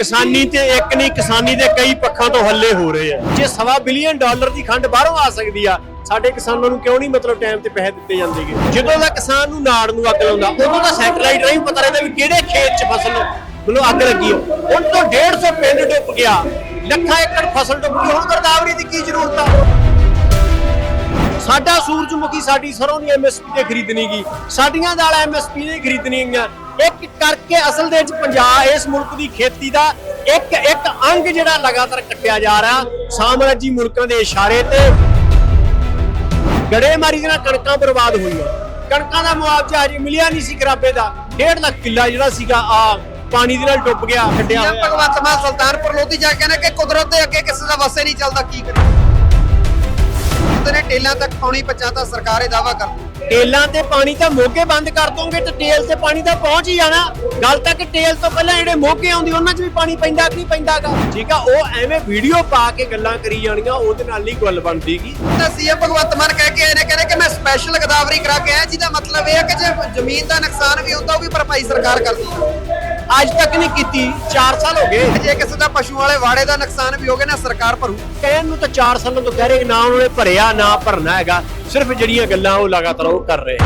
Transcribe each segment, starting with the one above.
ਕਿਸਾਨੀ ਤੇ ਇੱਕ ਨਹੀਂ, ਕਿਸਾਨੀ ਦੇ ਕਈ ਪੱਖਾਂ ਤੋਂ ਹੱਲੇ ਹੋ ਰਹੇ ਆ। ਜੇ ਸਵਾ ਬਿਲੀਅਨ ਡਾਲਰ ਦੀ ਖੰਡ ਬਾਹਰੋਂ ਆ ਸਕਦੀ ਆ, ਸਾਡੇ ਕਿਸਾਨਾਂ ਨੂੰ ਕਿਉਂ ਨਹੀਂ ਮਤਲਬ ਟਾਈਮ ਤੇ ਪੈਸੇ ਦਿੱਤੇ ਜਾਂਦੇਗੇ ਜਦੋਂ ਦਾ ਕਿਸਾਨ ਨੂੰ ਨਾੜ ਨੂੰ ਅੱਗ ਲਾਉਂਦਾ, ਉਦੋਂ ਦਾ ਸੈਟਲਾਈਟ ਰਾਹੀਂ ਪਤਾ ਰਹਿੰਦਾ ਵੀ ਕਿਹੜੇ ਖੇਤ 'ਚ ਫਸਲ ਮੈਨੂੰ ਅੱਗ ਲੱਗੀ ਆ। ਹੁਣ ਤੋਂ 150 ਪਿੰਡ ਡੁੱਬ ਗਿਆ, ਲੱਖਾਂ ਏਕੜ ਫਸਲ ਡੁੱਬ ਗਈ, ਹੁਣ ਗਰਦਾਵਰੀ ਦੀ ਕੀ ਜ਼ਰੂਰਤ ਆ? ਸਾਡਾ ਸੂਰਜਮੁਖੀ ਸਾਡੀ ਸਰੋਂ ਦੀ ਐਮਐਸਪੀ ਤੇ ਖਰੀਦਣੀ ਗਈ ਸਾਡੀਆਂ ਦਾਲਾਂ ਐਮਐਸਪੀ ਤੇ ਖਰੀਦਣੀਆਂ ਗਈਆਂ ਇੱਕ ਕਰਕੇ ਅਸਲ ਦੇ ਵਿੱਚ ਪੰਜਾਬ ਇਸ ਮੁਲਕ ਦੀ ਖੇਤੀ ਦਾ ਇੱਕ ਇੱਕ ਅੰਗ ਜਿਹੜਾ ਲਗਾਤਾਰ ਕੱਟਿਆ ਜਾ ਰਿਹਾ। ਸਾਮਰਾਜੀ ਮੁਲਕਾਂ ਦੇ ਇਸ਼ਾਰੇ ਤੇ ਗੜੇਮਾਰੀ ਦੇ ਨਾਲ ਕਣਕਾਂ ਬਰਬਾਦ ਹੋਈਆਂ। ਕਣਕਾਂ ਦਾ ਮੁਆਵਜ਼ਾ ਅਜੇ ਮਿਲਿਆ ਨਹੀਂ ਸੀ ਖਰਾਬੇ ਦਾ। 1.5 ਲੱਖ ਕਿੱਲਾ ਜਿਹੜਾ ਸੀਗਾ ਆ ਪਾਣੀ ਦੇ ਨਾਲ ਡੁੱਬ ਗਿਆ ਕੱਢਿਆ ਭਗਵੰਤ ਮਾਨ ਸੁਲਤਾਨਪੁਰ ਲੋਧੀ ਜਾ ਕੇ ਨਾ ਕਿ ਕੁਦਰਤ ਦੇ ਅੱਗੇ ਕਿਸੇ ਦਾ ਵਸੇ ਨਹੀਂ ਚੱਲਦਾ ਕੀ ਕਰੇ ਉਹਦੇ ਨੇ ਟੇਲਾਂ ਤੱਕ ਪਾਣੀ ਪਹੁੰਚਾਤਾ ਸਰਕਾਰ ਇਹ ਦਾਵਾ ਕਰਦੀ ਟੇਲਾਂ ਤੇ ਪਾਣੀ ਤਾਂ ਮੋਗੇ ਬੰਦ ਕਰ ਦੋਗੇ ਤੇ ਟੇਲ ਤੇ ਪਾਣੀ ਤਾਂ ਪਹੁੰਚ ਹੀ ਜਾਣਾ। ਗੱਲ ਤਾਂ ਕਿ ਟੇਲ ਤੋਂ ਪਹਿਲਾਂ ਜਿਹੜੇ ਮੋਗੇ ਆਉਂਦੀ ਉਹਨਾਂ 'ਚ ਵੀ ਪਾਣੀ ਪੈਂਦਾ ਕਿ ਨਹੀਂ ਪੈਂਦਾਗਾ? ਠੀਕ ਆ ਉਹ ਐਵੇਂ ਵੀਡੀਓ ਪਾ ਕੇ ਗੱਲਾਂ ਕਰੀ ਜਾਣੀਆਂ ਉਹਦੇ ਨਾਲ ਨਹੀਂ ਗੱਲ ਬਣਦੀਗੀ। ਤਾਂ ਸੀਐਮ ਭਗਵੰਤ ਮਾਨ ਕਹਿ ਕੇ ਇਹਨੇ ਕਹਿੰਦੇ ਕਿ ਮੈਂ ਸਪੈਸ਼ਲ ਗਦਾਵਰੀ ਕਰਾ ਕੇ ਆਇਆ ਜਿਹਦਾ ਮਤਲਬ ਇਹ ਹੈ ਕਿ ਜੇ ਜ਼ਮੀਨ ਦਾ ਨੁਕਸਾਨ ਵੀ ਹੁੰਦਾ ਉਹ ਵੀ ਭਰਪਾਈ ਸਰਕਾਰ ਕਰਦੀ ਹੈ ਅੱਜ ਤੱਕ ਨਹੀਂ ਕੀਤੀ 4 ਸਾਲ ਹੋ ਗਏ। ਜੇ ਕਿਸੇ ਦਾ ਪਸ਼ੂ ਵਾਲੇ ਵਾੜੇ ਦਾ ਨੁਕਸਾਨ ਵੀ ਹੋ ਗਿਆ ਨਾ ਸਰਕਾਰ ਭਰੂ। ਕਹਿਣ ਨੂੰ ਤਾਂ 4 ਸਾਲਾਂ ਤੋਂ ਕਹਿ ਰਹੇ ਨਾ ਉਹਨਾਂ ਨੇ ਭਰਿਆ ਨਾ ਭਰਨਾ ਹੈਗਾ। ਸਿਰਫ ਜਿਹੜੀਆਂ ਗੱਲਾਂ ਉਹ ਲਗਾਤਾਰ ਉਹ ਕਰ ਰਹੇ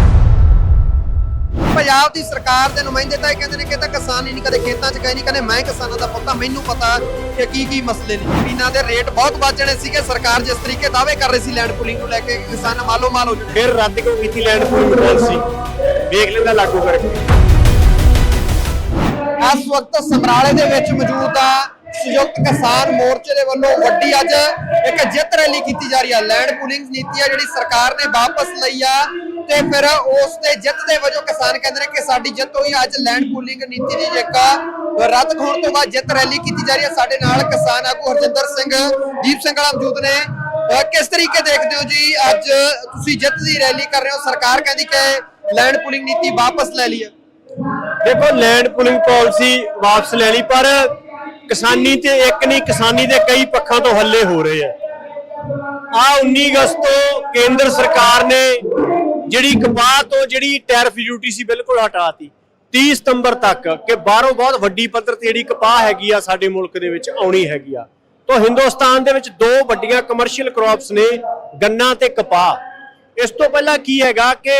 ਪੰਜਾਬ ਦੀ ਸਰਕਾਰ ਦੇ ਨੁਮਾਇੰਦੇ ਤਾਂ ਇਹ ਕਹਿੰਦੇ ਨੇ ਕਿ ਤਾਂ ਕਿਸਾਨ ਹੀ ਨਹੀਂ ਕਦੇ ਖੇਤਾਂ 'ਚ ਗਏ ਨਹੀਂ ਕਹਿੰਦੇ ਮੈਂ ਕਿਸਾਨਾਂ ਦਾ ਪੁੱਤ ਮੈਨੂੰ ਪਤਾ ਕਿ ਕੀ ਕੀ ਮਸਲੇ ਨੇ। ਜ਼ਮੀਨਾਂ ਦੇ ਰੇਟ ਬਹੁਤ ਵੱਧ ਜਾਣੇ ਸੀਗੇ। ਸਰਕਾਰ ਜਿਸ ਤਰੀਕੇ ਦਾਅਵੇ ਕਰ ਰਹੀ ਸੀ ਲੈਂਡ ਪੁਲਿੰਗ ਨੂੰ ਲੈ ਕੇ ਕਿਸਾਨ ਮਾਲੋ ਮਾਲ ਹੋ ਫਿਰ ਰੱਦ ਕਿਉਂ ਕੀਤੀ ਲੈਂਡ ਪੂਲਿੰਗ ਪਾਲਿਸੀ ਵੇਖ ਲੈਂਦਾ ਲਾਗੂ ਕਰਕੇ। ਇਸ ਵਕਤ ਸਮਰਾਲੇ ਦੇ ਵਿੱਚ ਮੌਜੂਦ ਆ ਸੰਯੁਕਤ ਕਿਸਾਨ ਮੋਰਚੇ ਦੇ ਵੱਲੋਂ ਵੱਡੀ ਅੱਜ ਇੱਕ ਜਿੱਤ ਰੈਲੀ ਕੀਤੀ ਜਾ ਰਹੀ ਆ। ਲੈਂਡ ਪੂਲਿੰਗ ਨੀਤੀ ਆ ਜਿਹੜੀ ਸਰਕਾਰ ਨੇ ਵਾਪਸ ਲਈ ਆ ਤੇ ਫਿਰ ਉਸ ਦੇ ਜਿੱਤ ਦੇ ਵਜੋਂ ਕਿਸਾਨ ਕਹਿੰਦੇ ਨੇ ਕਿ ਸਾਡੀ ਜਿੱਤ ਹੋਈ। ਅੱਜ ਲੈਂਡ ਪੂਲਿੰਗ ਨੀਤੀ ਦੀ ਜੇਕਾ ਰੱਦ ਹੋਣ ਤੋਂ ਬਾਅਦ ਜਿੱਤ ਰੈਲੀ ਕੀਤੀ ਜਾ ਰਹੀ ਹੈ ਸਾਡੇ ਨਾਲ ਕਿਸਾਨ ਆਗੂ ਹਰਜਿੰਦਰ ਸਿੰਘ, ਦੀਪ ਸਿੰਘ ਵਾਲਾ ਮੌਜੂਦ ਨੇ। ਕਿਸ ਤਰੀਕੇ ਦੇਖਦੇ ਹੋ ਜੀ ਅੱਜ ਤੁਸੀਂ ਜਿੱਤ ਦੀ ਰੈਲੀ ਕਰ ਰਹੇ ਹੋ? ਸਰਕਾਰ ਕਹਿੰਦੀ ਕਿ ਲੈਂਡ ਪੂਲਿੰਗ ਨੀਤੀ ਵਾਪਸ ਲੈ ਲਈ ਹੈ ਦੇਖੋ ਲੈਂਡ ਪੁਲਿੰਗ ਪਾਲਿਸੀ ਵਾਪਸ ਲੈ ਲਈ, ਪਰ ਕਿਸਾਨੀ ਤੇ ਇੱਕ ਨਹੀਂ, ਕਿਸਾਨੀ ਦੇ ਕਈ ਪੱਖਾਂ ਤੋਂ ਹੱਲੇ ਹੋ ਰਹੇ ਆ। ਆ 19 ਅਗਸਤ ਤੋਂ ਕੇਂਦਰ ਸਰਕਾਰ ਨੇ ਜਿਹੜੀ ਕਪਾਹ ਤੋਂ ਜਿਹੜੀ ਟੈਰਫ ਡਿਊਟੀ ਸੀ ਬਿਲਕੁਲ ਹਟਾਤੀ। 30 ਸਤੰਬਰ ਤੱਕ ਕਿ ਬਾਹਰੋਂ ਬਹੁਤ ਵੱਡੀ ਪੱਧਰ ਤੇ ਜਿਹੜੀ ਕਪਾਹ ਹੈਗੀ ਆ ਸਾਡੇ ਮੁਲਕ ਦੇ ਵਿੱਚ ਆਉਣੀ ਹੈਗੀ ਆ। ਤਾਂ ਹਿੰਦੁਸਤਾਨ ਦੇ ਵਿੱਚ ਦੋ ਵੱਡੀਆਂ ਕਮਰਸ਼ੀਅਲ ਕ੍ਰੌਪਸ ਨੇ, ਗੰਨਾ ਤੇ ਕਪਾਹ। ਇਸ ਤੋਂ ਪਹਿਲਾਂ ਕੀ ਹੈਗਾ ਕਿ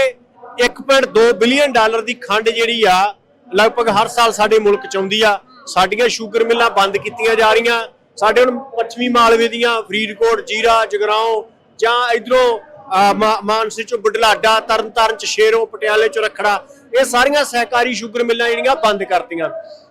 1.2 ਬਿਲੀਅਨ ਡਾਲਰ ਦੀ ਖੰਡ ਜਿਹੜੀ ਆ ਲਗਭਗ ਹਰ ਸਾਲ ਸਾਡੇ ਮੁਲਕ ਚ ਆਉਂਦੀ ਆ। ਸਾਡੀਆਂ ਸ਼ੂਗਰ ਮਿੱਲਾਂ ਬੰਦ ਕੀਤੀਆਂ ਜਾ ਰਹੀਆਂ। ਸਾਡੇ ਹੁਣ ਪੱਛਮੀ ਮਾਲਵੇ ਦੀਆਂ ਫਰੀਦਕੋਟ, ਜੀਰਾ, ਜਗਰਾਉਂ ਜਾਂ ਇਧਰੋਂ ਮਾਨਸੇ ਚੋਂ ਬੁਢਲਾਡਾ ਤਰਨਤਾਰਨ ਚ ਸ਼ੇਰੋਂ, ਪਟਿਆਲੇ ਚ ਰਖੜਾ, ਇਹ ਸਾਰੀਆਂ ਸਹਿਕਾਰੀ ਸ਼ੂਗਰ ਮਿੱਲਾਂ ਜਿਹੜੀਆਂ ਬੰਦ ਕਰਤੀਆਂ।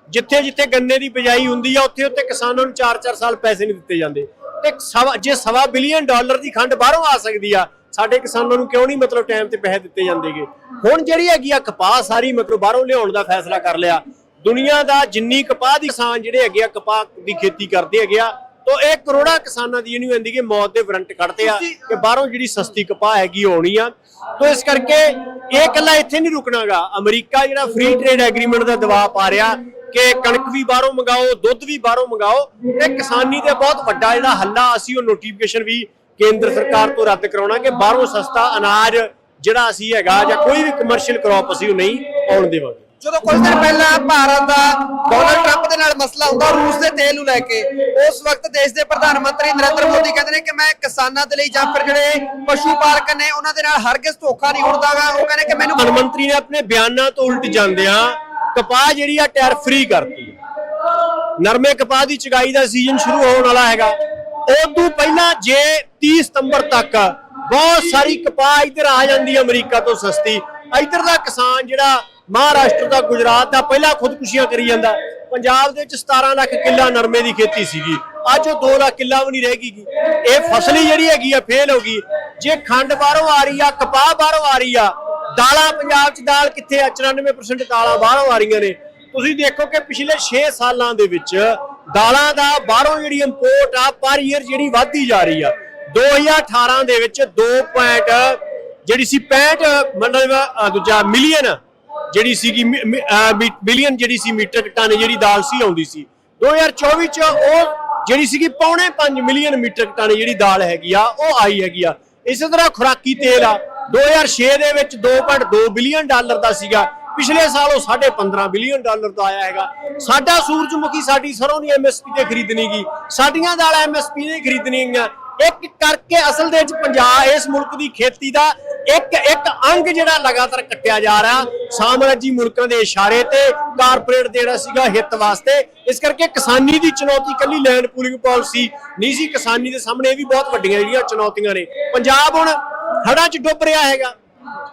ਜਿੱਥੇ ਜਿੱਥੇ ਗੰਨੇ ਦੀ ਬਿਜਾਈ ਹੁੰਦੀ ਆ, ਉੱਥੇ ਉੱਥੇ ਕਿਸਾਨਾਂ ਨੂੰ 4-4 ਸਾਲ ਪੈਸੇ ਨਹੀਂ ਦਿੱਤੇ ਜਾਂਦੇ। ਤੇ ਸਵਾ, ਜੇ ਸਵਾ ਬਿਲੀਅਨ ਡਾਲਰ ਦੀ ਖੰਡ ਬਾਹਰੋਂ ਆ ਸਕਦੀ ਆ ਸਾਡੇ ਕਿਸਾਨਾਂ ਨੂੰ ਕਿਉਂ ਨਹੀਂ ਮਤਲਬ ਟਾਈਮ ਤੇ ਪੈਸੇ ਦਿੱਤੇ ਜਾਂਦੇਗੇ? ਹੁਣ ਜਿਹੜੀ ਹੈਗੀ ਆ ਕਪਾਹ ਸਾਰੀ ਮਤਲਬ ਬਾਹਰੋਂ ਲਿਆਉਣ ਦਾ ਫੈਸਲਾ ਕਰ ਲਿਆ। ਦੁਨੀਆ ਦਾ ਜਿੰਨੀ ਕਪਾਹ ਦੀ ਕਿਸਾਨ ਜਿਹੜੇ ਹੈਗੇ ਆ ਕਪਾਹ ਦੀ ਖੇਤੀ ਕਰਦੇ ਹੈਗੇ ਆ ਤੋਂ ਇਹ ਕਰੋੜਾ ਕਿਸਾਨਾਂ ਦੀ ਇਹਨੂੰ ਆਂਦੀ ਕਿ ਮੌਤ ਦੇ ਵਾਰੰਟ ਕੱਢਦੇ ਆ ਕਿ ਬਾਹਰੋਂ ਜਿਹੜੀ ਸਸਤੀ ਕਪਾਹ ਹੈਗੀ ਆਉਣੀ ਆ। ਤੋਂ ਇਸ ਕਰਕੇ ਇਹ ਇਕੱਲਾ ਇੱਥੇ ਨਹੀਂ ਰੁਕਣਾਗਾ। ਅਮਰੀਕਾ ਜਿਹੜਾ ਫ੍ਰੀ ਟ੍ਰੇਡ ਐਗਰੀਮੈਂਟ ਦਾ ਦਬਾਅ ਪਾ ਰਿਹਾ ਕਿ ਕਣਕ ਵੀ ਬਾਹਰੋਂ ਮੰਗਾਓ ਦੁੱਧ ਵੀ ਬਾਹਰੋਂ ਮੰਗਾਓ ਤੇ ਕਿਸਾਨੀ ਦੇ ਬਹੁਤ ਵੱਡਾ ਜਿਹੜਾ ਹੱਲਾ ਅਸੀਂ ਉਹ ਨੋਟੀਫਿਕੇਸ਼ਨ ਵੀ ਕੇਂਦਰ ਸਰਕਾਰ ਤੋਂ ਰੱਦ ਕਰਾਉਣਾ ਕਿ ਬਾਹਰੋਂ ਸਸਤਾ ਅਨਾਜ ਜਿਹੜਾ ਅਸੀਂ ਹੈਗਾ ਜਾਂ ਕੋਈ ਵੀ ਕਮਰਸ਼ੀਅਲ ਕ੍ਰੌਪ ਅਸੀਂ ਉਹ ਨਹੀਂ ਆਉਣ ਦੇਵਾਂਗੇ। ਜਦੋਂ ਕੁਝ ਦਿਨ ਪਹਿਲਾਂ ਭਾਰਤ ਦਾ ਡੋਨਲਡ ਟਰੰਪ ਦੇ ਨਾਲ ਮਸਲਾ ਹੁੰਦਾ ਰੂਸ ਦੇ ਤੇਲ ਨੂੰ ਲੈ ਕੇ ਉਸ ਵਕਤ ਦੇਸ਼ ਦੇ ਪ੍ਰਧਾਨ ਮੰਤਰੀ ਨਰਿੰਦਰ ਮੋਦੀ ਕਹਿੰਦੇ ਨੇ ਕਿ ਮੈਂ ਕਿਸਾਨਾਂ ਦੇ ਲਈ ਜਾਂ ਫਿਰ ਜਿਹੜੇ ਪਸ਼ੂ ਪਾਲਕ ਨੇ ਉਹਨਾਂ ਦੇ ਨਾਲ ਹਰਗਿਜ਼ ਧੋਖਾ ਨਹੀਂ ਹੁੰਦਾਗਾ ਉਹ ਕਹਿੰਦੇ ਕਿ ਮੈਨੂੰ ਪ੍ਰਧਾਨ ਮੰਤਰੀ ਨੇ ਆਪਣੇ ਬਿਆਨਾਂ ਤੋਂ ਉਲਟ ਜਾਂਦਿਆਂ ਕਪਾਹ ਜਿਹੜੀ ਆ ਟੈਰ ਫ੍ਰੀ ਕਰਤੀ। ਨਰਮੇ ਕਪਾਹ ਦੀ ਚਗਾਈ ਦਾ ਸੀਜ਼ਨ ਸ਼ੁਰੂ ਹੋਣ ਵਾਲਾ ਹੈਗਾ। ਉਦੋਂ ਪਹਿਲਾਂ ਜੇ 30 ਸਤੰਬਰ ਤੱਕ ਬਹੁਤ ਸਾਰੀ ਕਪਾਹ ਇੱਧਰ ਆ ਜਾਂਦੀ ਹੈ ਅਮਰੀਕਾ ਤੋਂ ਸਸਤੀ, ਇੱਧਰ ਦਾ ਕਿਸਾਨ ਜਿਹੜਾ ਮਹਾਰਾਸ਼ਟਰ ਦਾ, ਗੁਜਰਾਤ ਦਾ ਪਹਿਲਾਂ ਖੁਦਕੁਸ਼ੀਆਂ ਕਰੀ ਜਾਂਦਾ। ਪੰਜਾਬ ਦੇ ਵਿੱਚ 17 ਲੱਖ ਕਿੱਲਾ ਨਰਮੇ ਦੀ ਖੇਤੀ ਸੀਗੀ। ਅੱਜ ਉਹ 2 ਲੱਖ ਕਿੱਲਾ ਵੀ ਨਹੀਂ ਰਹਿ ਗਈ ਇਹ ਫਸਲ ਹੀ ਜਿਹੜੀ ਹੈਗੀ ਆ ਫੇਲ ਹੋ ਗਈ। ਜੇ ਖੰਡ ਬਾਹਰੋਂ ਆ ਰਹੀ ਆ, ਕਪਾਹ ਬਾਹਰੋਂ ਆ ਰਹੀ ਆ, ਦਾਲਾਂ ਪੰਜਾਬ 'ਚ ਦਾਲ ਕਿੱਥੇ ਆ? 94% ਦਾਲਾਂ ਬਾਹਰੋਂ ਆ ਰਹੀਆਂ ਨੇ। ਤੁਸੀਂ ਦੇਖੋ ਕਿ ਪਿਛਲੇ 6 ਸਾਲਾਂ ਦੇ ਵਿੱਚ ਦਾਲਾਂ ਦਾ ਬਾਹਰੋਂ ਜਿਹੜੀ ਇੰਪੋਰਟ ਆ, ਪਰ ਈਅਰ ਜਿਹੜੀ ਵਧਦੀ ਜਾ ਰਹੀ ਆ। 2018 ਦੇ ਵਿੱਚ 2. ਪੁਆਇੰਟ ਜਿਹੜੀ ਸੀ 65 ਮਤਲਬ ਦੂਜਾ ਮਿਲੀਅਨ ਜਿਹੜੀ ਸੀਗੀ ਮਿਲੀਅਨ ਜਿਹੜੀ ਸੀ ਮੀਟਰ ਟਨ ਜਿਹੜੀ ਦਾਲ ਸੀ ਆਉਂਦੀ ਸੀ। 2024 ਚ ਉਹ ਜਿਹੜੀ ਸੀਗੀ ਪੌਣੇ 5 ਮਿਲੀਅਨ ਮੀਟਰ ਟਨ ਜਿਹੜੀ ਦਾਲ ਹੈਗੀ ਆ, ਉਹ ਆਈ ਹੈਗੀ ਆ। ਇਸੇ ਤਰ੍ਹਾਂ ਖੁਰਾਕੀ ਤੇਲ ਆ। 2006 ਦੇ ਵਿੱਚ 2.2 ਬਿਲੀਅਨ ਡਾਲਰ ਦਾ ਸੀਗਾ। ਪਿਛਲੇ ਸਾਲ ਉਹ 15.5 ਬਿਲੀਅਨ ਡਾਲਰ ਦਾ ਆਇਆ ਹੈਗਾ। ਸਾਡਾ ਸੂਰਜਮੁਖੀ ਸਾਡੀ ਸਰੋਂ ਦੀ ਐਮਐਸਪੀ ਤੇ ਖਰੀਦਣੀ ਗਈ ਸਾਡੀਆਂ ਦਾਲਾਂ ਐਮਐਸਪੀ ਤੇ ਖਰੀਦਣੀਆਂ ਗਈਆਂ ਇੱਕ ਕਰਕੇ ਅਸਲ ਦੇ ਵਿੱਚ ਪੰਜਾਬ, ਇਸ ਮੁਲਕ ਦੀ ਖੇਤੀ ਦਾ ਇੱਕ ਇੱਕ ਅੰਗ ਜਿਹੜਾ ਲਗਾਤਾਰ ਕੱਟਿਆ ਜਾ ਰਿਹਾ। ਸਾਮਰਾਜੀ ਮੁਲਕਾਂ ਦੇ ਇਸ਼ਾਰੇ ਤੇ ਕਾਰਪੋਰੇਟ ਜਿਹੜਾ ਸੀਗਾ ਹਿੱਤ ਵਾਸਤੇ। ਇਸ ਕਰਕੇ ਕਿਸਾਨੀ ਦੀ ਚੁਣੌਤੀ ਕੱਲੀ ਲੈਂਡ ਪੂਲਿੰਗ ਪਾਲਿਸੀ ਨਹੀਂ ਸੀ। ਕਿਸਾਨੀ ਦੇ ਸਾਹਮਣੇ ਇਹ ਵੀ ਬਹੁਤ ਵੱਡੀਆਂ ਜਿਹੜੀਆਂ ਚੁਣੌਤੀਆਂ ਨੇ। ਪੰਜਾਬ ਹੁਣ ਹੜ੍ਹਾਂ 'ਚ ਡੁੱਬ ਰਿਹਾ ਹੈਗਾ।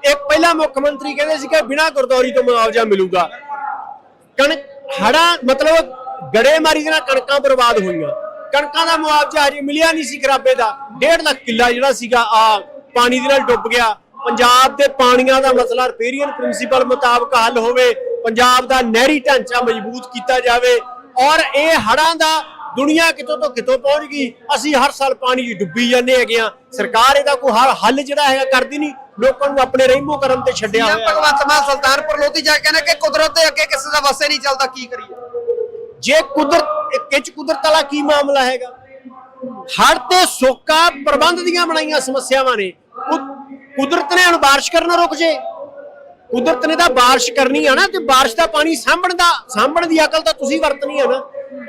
ਇਹ ਪਹਿਲਾ ਮੁੱਖ ਮੰਤਰੀ ਕਹਿੰਦੇ ਸੀ ਕਿ ਬਿਨਾਂ ਗੁਰਦੌਰੀ ਤੋਂ ਮੁਆਵਜ਼ਾ ਮਿਲੂਗਾ। ਕਣਕ ਹੜਾ ਮਤਲਬ ਗੜੇਮਾਰੀ ਦੇ ਨਾਲ ਕਣਕਾਂ ਬਰਬਾਦ ਹੋਈਆਂ। ਕਣਕਾਂ ਦਾ ਮੁਆਵਜ਼ਾ ਹਜੇ ਮਿਲਿਆ ਨਹੀਂ ਸੀ ਖਰਾਬੇ ਦਾ। 1.5 ਲੱਖ ਕਿੱਲਾ ਜਿਹੜਾ ਸੀਗਾ, ਆ ਪਾਣੀ ਦੇ ਨਾਲ ਡੁੱਬ ਗਿਆ। ਪੰਜਾਬ ਦੇ ਪਾਣੀਆਂ ਦਾ ਮਸਲਾ ਰਿਪੇਰੀਅਨ ਪ੍ਰਿੰਸੀਪਲ ਮੁਤਾਬਕ ਹੱਲ ਹੋਵੇ, ਪੰਜਾਬ ਦਾ ਨਹਿਰੀ ਢਾਂਚਾ ਮਜ਼ਬੂਤ ਕੀਤਾ ਜਾਵੇ ਔਰ ਇਹ ਹੜਾਂ ਦਾ ਦੁਨੀਆ ਕਿਤੋਂ ਤੋਂ ਕਿਤੋਂ ਪਹੁੰਚ ਗਈ, ਅਸੀਂ ਹਰ ਸਾਲ ਪਾਣੀ 'ਚ ਡੁੱਬੀ ਜਾਂਦੇ ਹੈਗੇ ਆ ਸਰਕਾਰ ਇਹਦਾ ਕੋਈ ਹਰ ਹੱਲ ਜਿਹੜਾ ਹੈਗਾ ਕਰਦੀ ਨਹੀਂ। ਲੋਕਾਂ ਨੂੰ ਆਪਣੇ ਰਹਿਮੋ ਕਰਮ ਤੇ ਛੱਡਿਆ ਹੋਇਆ। ਹੈ। ਭਗਵੰਤ ਮਾਨ ਸੁਲਤਾਨਪੁਰ ਲੋਧੀ ਜਾ ਕੇ ਕਹਿੰਦੇ ਕਿ ਕੁਦਰਤ ਦੇ ਅੱਗੇ ਕਿਸੇ ਦਾ ਵਸੇ ਨਹੀਂ ਚੱਲਦਾ ਕੀ ਕਰੀਏ? ਜੇ ਕੁਦਰਤ ਕਿਚ ਕੁਦਰਤ ਵਾਲਾ ਕੀ ਮਾਮਲਾ ਹੈਗਾ? ਹੜ ਤੇ ਸੋਕਾ ਪ੍ਰਬੰਧ ਦੀਆਂ ਬਣਾਈਆਂ ਸਮੱਸਿਆਵਾਂ ਨੇ। ਕੁਦਰਤ ਨੇ ਹੁਣ ਬਾਰਿਸ਼ ਕਰਨਾ ਰੁਕ ਜੇ। ਕੁਦਰਤ ਨੇ ਤਾਂ ਬਾਰਿਸ਼ ਕਰਨੀ ਆ ਨਾ ਤੇ ਬਾਰਿਸ਼ ਦਾ ਪਾਣੀ ਸਾਂਭਣ ਦਾ ਸਾਂਭਣ ਦੀ ਅਕਲ ਤਾਂ ਤੁਸੀਂ ਵਰਤਣੀ ਆ ਨਾ।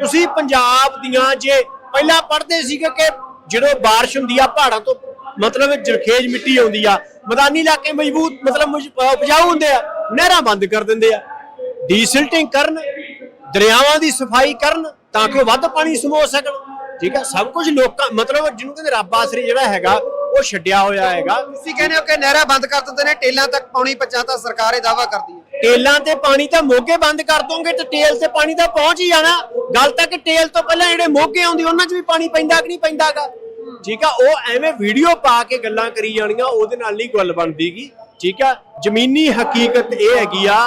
ਤੁਸੀਂ ਪੰਜਾਬ ਦੀਆਂ ਜੇ ਪਹਿਲਾਂ ਪੜ੍ਹਦੇ ਸੀਗੇ ਕਿ ਜਦੋਂ ਬਾਰਿਸ਼ ਹੁੰਦੀ ਆ ਪਹਾੜਾਂ ਤੋਂ ਮਤਲਬ ਜਰਖੇਜ ਮਿੱਟੀ ਆਉਂਦੀ ਆ ਮੈਦਾਨੀ ਇਲਾਕੇ ਮਜ਼ਬੂਤ ਮਤਲਬ ਮੁਜ- ਅਹ ਉਪਜਾਊ ਹੁੰਦੇ ਆ ਨਹਿਰਾਂ ਬੰਦ ਕਰ ਦਿੰਦੇ ਆ। ਡੀਸਿਲਟਿੰਗ ਕਰਨ ਦਰਿਆਵਾਂ ਦੀ ਸਫ਼ਾਈ ਕਰਨ ਤਾਂ ਕਿ ਉਹ ਵੱਧ ਪਾਣੀ ਸਮੋ ਸਕਣ। ਠੀਕ ਹੈ ਸਭ ਕੁਝ ਲੋਕਾਂ ਮਤਲਬ ਜਿਹਨੂੰ ਕਹਿੰਦੇ ਰੱਬ ਆਸਰੇ ਜਿਹੜਾ ਹੈਗਾ ਉਹ ਛੱਡਿਆ ਹੋਇਆ ਹੈਗਾ। ਤੁਸੀਂ ਕਹਿੰਦੇ ਹੋ ਕਿ ਨਹਿਰਾਂ ਬੰਦ ਕਰ ਦਿੰਦੇ ਨੇ ਟੇਲਾਂ ਤੱਕ ਪਾਣੀ ਪਹੁੰਚਾ ਤਾਂ ਸਰਕਾਰ ਇਹ ਦਾਵਾ ਕਰਦੀ ਹੈ। ਟੇਲਾਂ ਤੇ ਪਾਣੀ ਤਾਂ ਮੋਗੇ ਬੰਦ ਕਰ ਦੋਗੇ ਤੇ ਟੇਲ ਤੇ ਪਾਣੀ ਤਾਂ ਪਹੁੰਚ ਹੀ ਜਾਣਾ। ਗੱਲ ਤਾਂ ਕਿ ਟੇਲ ਤੋਂ ਪਹਿਲਾਂ ਜਿਹੜੇ ਮੋਗੇ ਆਉਂਦੀ ਉਹਨਾਂ 'ਚ ਵੀ ਪਾਣੀ ਪੈਂਦਾ ਕਿ ਨਹੀਂ ਪੈਂਦਾਗਾ ਠੀਕ ਆ, ਉਹ ਐਵੇਂ ਵੀਡੀਓ ਪਾ ਕੇ ਗੱਲਾਂ ਕਰੀ ਜਾਣੀਆਂ, ਉਹਦੇ ਨਾਲ ਨਹੀਂ ਗੱਲ ਬਣਦੀਗੀ, ਠੀਕ ਆ? ਜ਼ਮੀਨੀ ਹਕੀਕਤ ਇਹ ਹੈਗੀ ਆ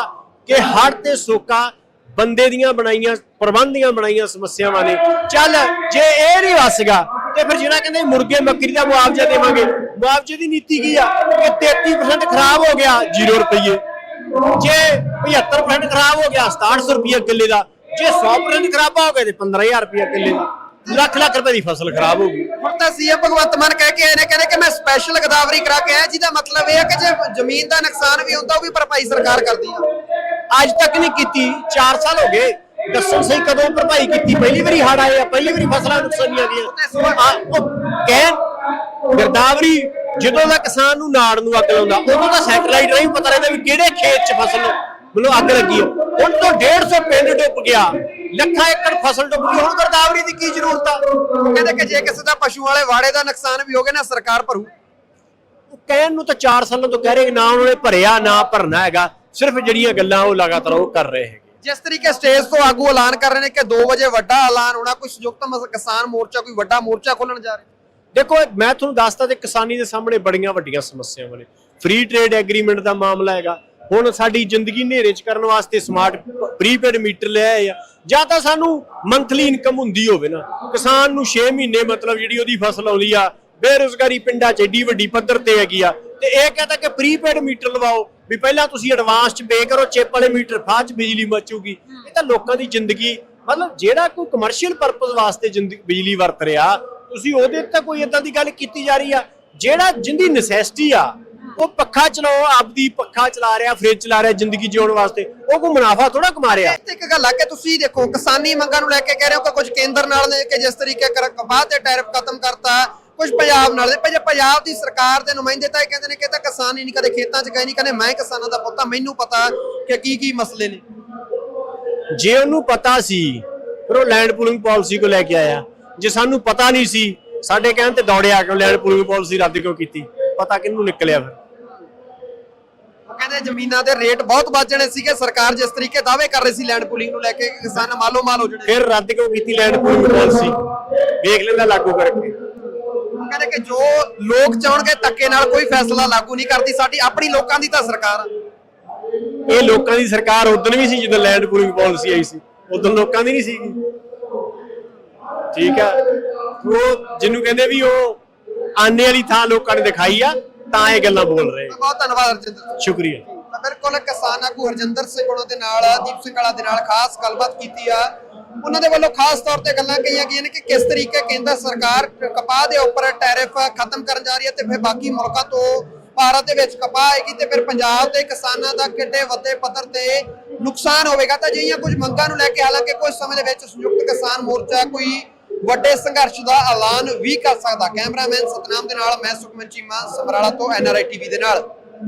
ਕਿ ਹੜ੍ਹ ਤੇ ਸੋਕਾ ਬੰਦੇ ਦੀਆਂ ਬਣਾਈਆਂ, ਪ੍ਰਬੰਧ ਬਣਾਈਆਂ ਸਮੱਸਿਆਵਾਂ ਨੇ। ਚੱਲ, ਜੇ ਇਹ ਨਹੀਂ ਵਸਗਾ ਤੇ ਫਿਰ ਜਿਹੜਾ ਕਹਿੰਦੇ ਮੁਰਗੇ ਬੱਕਰੀ ਦਾ ਮੁਆਵਜ਼ਾ ਦੇਵਾਂਗੇ, ਮੁਆਵਜ਼ੇ ਦੀ ਨੀਤੀ ਕੀ ਆ? ਕਿ 33% ਖਰਾਬ ਹੋ ਗਿਆ 0 ਰੁਪਏ ਜੇ 75% ਖਰਾਬ ਹੋ ਗਿਆ 6700 ਰੁਪਏ ਕਿੱਲੇ ਦਾ। ਜੇ 100% ਖਰਾਬ ਹੋ ਗਿਆ, ਤੇ 15000 ਰੁਪਏ ਕਿੱਲੇ ਦਾ। ਲੱਖ ਲੱਖ ਰੁਪਏ ਦੀ ਫਸਲ ਖਰਾਬ ਹੋ ਗਈ। ਹੁਣ ਤਾਂ ਸੀਐਮ ਭਗਵੰਤ ਮਾਨ ਕਹਿ ਕੇ ਆਏ ਨੇ ਕਹਿੰਦੇ ਕਿ ਮੈਂ ਸਪੈਸ਼ਲ ਗਦਾਵਰੀ ਕਰਾ ਕੇ ਆਇਆ ਜਿਹਦਾ ਮਤਲਬ ਇਹ ਹੈ ਕਿ ਜੇ ਜ਼ਮੀਨ ਦਾ ਨੁਕਸਾਨ ਵੀ ਹੁੰਦਾ ਉਹ ਵੀ ਭਰਪਾਈ ਸਰਕਾਰ ਕਰਦੀ ਹੈ ਅੱਜ ਤੱਕ ਨਹੀਂ ਕੀਤੀ 4 ਸਾਲ ਹੋ ਗਏ। ਦੱਸੋ ਸਹੀ ਕਦੋਂ ਭਰਪਾਈ ਕੀਤੀ? ਪਹਿਲੀ ਵਾਰੀ ਹੜ ਆਏ ਆ ਪਹਿਲੀ ਵਾਰੀ ਫਸਲਾਂ ਨੁਕਸਾਨੀਆਂ ਗਈਆਂ ਆ ਉਹ ਕਹਿਣ ਗਿਰਦਾਵਰੀ ਜਦੋਂ ਦਾ ਕਿਸਾਨ ਨੂੰ ਨਾੜ ਨੂੰ ਅੱਗ ਲਾਉਂਦਾ ਉਦੋਂ ਦਾ ਸੈਟਲਾਈਟ ਰਾਹੀਂ ਪਤਾ ਲੱਗਦਾ ਵੀ ਕਿਹੜੇ ਖੇਤ 'ਚ ਫਸਲ ਮਤਲਬ ਅੱਗ ਲੱਗੀ ਆ। ਹੁਣ ਤੋਂ 150 ਪਿੰਡ ਡੁੱਬ ਗਿਆ। ਲੱਖਾਂ ਏਕੜ ਫਸਲ ਡੁੱਬ ਹੁਣ ਗਿਰਦਾਵਰੀ ਦੀ ਕੀ ਜ਼ਰੂਰਤ ਆ? ਕਹਿੰਦੇ ਕਿ ਜੇ ਕਿਸੇ ਦਾ ਪਸ਼ੂ ਵਾਲੇ ਵਾੜੇ ਦਾ ਨੁਕਸਾਨ ਵੀ ਹੋ ਗਿਆ ਨਾ, ਸਰਕਾਰ ਭਰੂ। ਕਹਿਣ ਨੂੰ ਤਾਂ 4 ਸਾਲਾਂ ਤੋਂ ਕਹਿ ਰਹੇ ਨਾ ਉਹਨਾਂ ਨੇ ਭਰਿਆ, ਨਾ ਭਰਨਾ ਹੈਗਾ। ਸਿਰਫ ਜਿਹੜੀਆਂ ਗੱਲਾਂ ਉਹ ਲਗਾਤਾਰ ਉਹ ਕਰ ਰਹੇ ਹੈਗੇ। ਜਿਸ ਤਰੀਕੇ ਸਟੇਜ ਤੋਂ ਆਗੂ ਐਲਾਨ ਕਰ ਰਹੇ ਨੇ ਕਿ 2 ਵਜੇ ਵੱਡਾ ਐਲਾਨ ਹੋਣਾ, ਕੋਈ ਸੰਯੁਕਤ ਕਿਸਾਨ ਮੋਰਚਾ, ਕੋਈ ਵੱਡਾ ਮੋਰਚਾ ਖੋਲਣ ਜਾ ਰਿਹਾ। ਦੇਖੋ, ਮੈਂ ਤੁਹਾਨੂੰ ਦੱਸਦਾ ਤੇ ਕਿਸਾਨੀ ਦੇ ਸਾਹਮਣੇ ਬੜੀਆਂ ਵੱਡੀਆਂ ਸਮੱਸਿਆਵਾਂ ਨੇ। ਫ੍ਰੀ ਟ੍ਰੇਡ ਐਗਰੀਮੈਂਟ ਦਾ ਮਾਮਲਾ ਹੈਗਾ। ਹੁਣ ਸਾਡੀ ਜ਼ਿੰਦਗੀ ਹਨੇਰੇ 'ਚ ਕਰਨ ਵਾਸਤੇ ਸਮਾਰਟ ਪ੍ਰੀਪੇਡ ਮੀਟਰ ਲੈ ਆਏ ਆ। ਜਾਂ ਤਾਂ ਸਾਨੂੰ ਮੰਥਲੀ ਇਨਕਮ ਹੁੰਦੀ ਹੋਵੇ ਨਾ। ਕਿਸਾਨ ਨੂੰ 6 ਮਹੀਨੇ ਮਤਲਬ ਜਿਹੜੀ ਉਹਦੀ ਫਸਲ ਆਉਂਦੀ ਆ, ਬੇਰੁਜ਼ਗਾਰੀ ਪਿੰਡਾਂ 'ਚ ਏਡੀ ਵੱਡੀ ਪੱਧਰ ਤੇ ਹੈਗੀ ਆ। ਤੇ ਇਹ ਕਹਤਾ ਕਿ ਪ੍ਰੀਪੇਡ ਮੀਟਰ ਲਵਾਓ ਵੀ ਪਹਿਲਾਂ ਤੁਸੀਂ ਐਡਵਾਂਸ 'ਚ ਪੇ ਕਰੋ, ਚਿੱਪ ਵਾਲੇ ਮੀਟਰ ਬਾਅਦ 'ਚ ਬਿਜਲੀ ਮਚੂਗੀ। ਇਹ ਤਾਂ ਲੋਕਾਂ ਦੀ ਜ਼ਿੰਦਗੀ, ਮਤਲਬ ਜਿਹੜਾ ਕੋਈ ਕਮਰਸ਼ੀਅਲ ਪਰਪਸ ਵਾਸਤੇ ਜ਼ਿੰਦਗੀ, ਬਿਜਲੀ ਵਰਤ ਰਿਹਾ, ਤੁਸੀਂ ਉਹਦੇ ਤੇ ਕੋਈ ਇਦਾਂ ਦੀ ਗੱਲ ਕੀਤੀ ਜਾ ਰਹੀ ਆ। ਜਿਹੜਾ ਜਿੰਦੀ ਨੈਸੈਸਿਟੀ ਆ ਉਹ ਪੱਖਾ ਚਲਾਓ ਆਪਦੀ ਪੱਖਾ ਚਲਾ ਰਿਹਾ ਫ੍ਰਿਜ ਚਲਾ ਰਿਹਾ ਜ਼ਿੰਦਗੀ ਜਿਉਣ ਵਾਸਤੇ। ਉਹ ਕੋਈ ਮੁਨਾਫਾ ਥੋੜਾ ਕਮਾ ਰਿਹਾ। ਇੱਕ ਗੱਲ ਆ ਕਿ ਤੁਸੀਂ ਦੇਖੋ ਕਿਸਾਨੀ ਮੰਗਾਂ ਨੂੰ ਲੈ ਕੇ ਕਹਿ ਰਹੇ ਹੋ ਕਿ ਕੁਝ ਕੇਂਦਰ ਨਾਲ ਨੇ ਕਿ ਜਿਸ ਤਰੀਕੇ ਕਰ ਕਪਾਹ ਤੇ ਟੈਰਿਫ ਖਤਮ ਕਰਤਾ ਕੁਝ ਪੰਜਾਬ ਨਾਲ ਜੇ ਪੰਜਾਬ ਦੀ ਸਰਕਾਰ ਦੇ ਨੁਮਾਇੰਦੇ ਤਾਂ ਇਹ ਕਹਿੰਦੇ ਨੇ ਕਿ ਤਾਂ ਕਿਸਾਨ ਹੀ ਨਹੀਂ ਕਦੇ ਖੇਤਾਂ 'ਚ ਗਏ ਨਹੀਂ ਕਹਿੰਦੇ ਮੈਂ ਕਿਸਾਨਾਂ ਦਾ ਪੁੱਤ ਆ ਮੈਨੂੰ ਪਤਾ ਕਿ ਕੀ ਕੀ ਮਸਲੇ ਨੇ। ਜੇ ਉਹਨੂੰ ਪਤਾ ਸੀ ਫਿਰ ਉਹ ਲੈਂਡ ਪੂਲਿੰਗ ਪਾਲਿਸੀ ਕੋ ਲੈ ਕੇ ਆਇਆ। ਜੇ ਸਾਨੂੰ ਪਤਾ ਨਹੀਂ ਸੀ ਸਾਡੇ ਕਹਿਣ ਤੇ ਦੌੜਿਆ ਕਿਉਂ ਲੈਂਡ ਪੂਲਿੰਗ ਪਾਲਿਸੀ ਰੱਦ ਕਿਉਂ ਕੀਤੀ? ਪਤਾ ਕਿਹਨੂੰ ਨਿਕਲਿਆ ਫਿਰ? ਕਹਿੰਦੇ ਜ਼ਮੀਨਾਂ ਦੇ ਰੇਟ ਬਹੁਤ ਵੱਧ ਜਾਣੇ ਸੀਗੇ ਸਰਕਾਰ ਜਿਸ ਤਰੀਕੇ ਦਾਅਵੇ ਕਰ ਰਹੀ ਸੀ ਲੈਂਡ ਪੂਲਿੰਗ ਨੂੰ ਲੈ ਕੇ ਕਿਸਾਨ ਮਾਲੋ ਮਾਲ ਹੋ ਜਾਣੇ ਫਿਰ ਰੱਦ ਕਿਉਂ ਕੀਤੀ ਲੈਂਡ ਪੂਲਿੰਗ ਪਾਲਿਸੀ ਵੇਖ ਲੈਂਦਾ ਲਾਗੂ ਕਰਕੇ। ਕਹਿੰਦੇ ਕਿ ਜੋ ਲੋਕ ਚਾਹਣਗੇ ਧੱਕੇ ਨਾਲ ਕੋਈ ਫੈਸਲਾ ਲਾਗੂ ਨਹੀਂ ਕਰਦੀ ਸਾਡੀ ਆਪਣੀ ਲੋਕਾਂ ਦੀ ਤਾਂ ਸਰਕਾਰ। ਇਹ ਲੋਕਾਂ ਦੀ ਸਰਕਾਰ ਉਦੋਂ ਵੀ ਸੀ ਜਦੋਂ ਲੈਂਡ ਪੂਲਿੰਗ ਪਾਲਿਸੀ ਆਈ ਸੀ। ਉਦੋਂ ਲੋਕਾਂ ਦੀ ਨਹੀਂ ਸੀਗੀ। ਠੀਕ ਆ। ਉਹ ਜਿਹਨੂੰ ਕਹਿੰਦੇ ਵੀ ਉਹ ਆਨੇ ਵਾਲੀ ਥਾਂ ਲੋਕਾਂ ਨੇ ਦਿਖਾਈ ਆ ਤਾਂ ਇਹ ਗੱਲਾਂ ਬੋਲ ਰਹੇ। ਬਹੁਤ ਧੰਨਵਾਦ ਅਰਜਿੰਦਰ ਸਿੰਘ। ਸ਼ੁਕਰੀਆ। ਤਾਂ ਬਿਲਕੁਲ ਕਿਸਾਨ ਆਗੂ ਹਰਜਿੰਦਰ ਸਿੰਘ ਉਹਨਾਂ ਦੇ ਨਾਲ ਦੀਪ ਸਿੰਘ ਵਾਲਾ ਦੇ ਨਾਲ ਖਾਸ ਗੱਲਬਾਤ ਕੀਤੀ ਆ। ਉਹਨਾਂ ਦੇ ਵੱਲੋਂ ਖਾਸ ਤੌਰ ਤੇ ਗੱਲਾਂ ਕਹੀਆਂ ਗਈਆਂ ਨੇ ਕਿ ਕਿਸ ਤਰੀਕੇ ਕੇਂਦਰ ਸਰਕਾਰ ਕਪਾਹ ਦੇ ਉੱਪਰ ਟੈਰਿਫ ਖਤਮ ਕਰਨ ਜਾ ਰਹੀ ਹੈ ਤੇ ਫਿਰ ਬਾਕੀ ਮੁਲਕਾਂ ਤੋਂ ਭਾਰਤ ਦੇ ਵਿੱਚ ਕਪਾਹ ਆਏਗੀ ਤੇ ਫਿਰ ਪੰਜਾਬ ਦੇ ਕਿਸਾਨਾਂ ਦਾ ਕਿੱਡੇ ਵੱਡੇ ਪੱਧਰ ਤੇ ਨੁਕਸਾਨ ਹੋਵੇਗਾ। ਤਾਂ ਅਜਿਹੀਆਂ ਕੁਝ ਮੰਗਾਂ ਨੂੰ ਲੈ ਕੇ ਹਾਲਾਂਕਿ ਕੁਝ ਸਮੇਂ ਦੇ ਵਿੱਚ ਸੰਯੁਕਤ ਕਿਸਾਨ ਮੋਰਚਾ ਕੋਈ ਵੱਡੇ ਸੰਘਰਸ਼ ਦਾ ਐਲਾਨ ਵੀ ਕਰ ਸਕਦਾ। ਕੈਮਰਾਮੈਨ ਸਤਨਾਮ ਦੇ ਨਾਲ, ਮੈਂ ਸੁਖਮਨ ਚੀਮਾ, ਸਮਰਾਲਾ ਤੋਂ ਐਨਆਰਆਈ ਟੀਵੀ ਦੇ ਨਾਲ।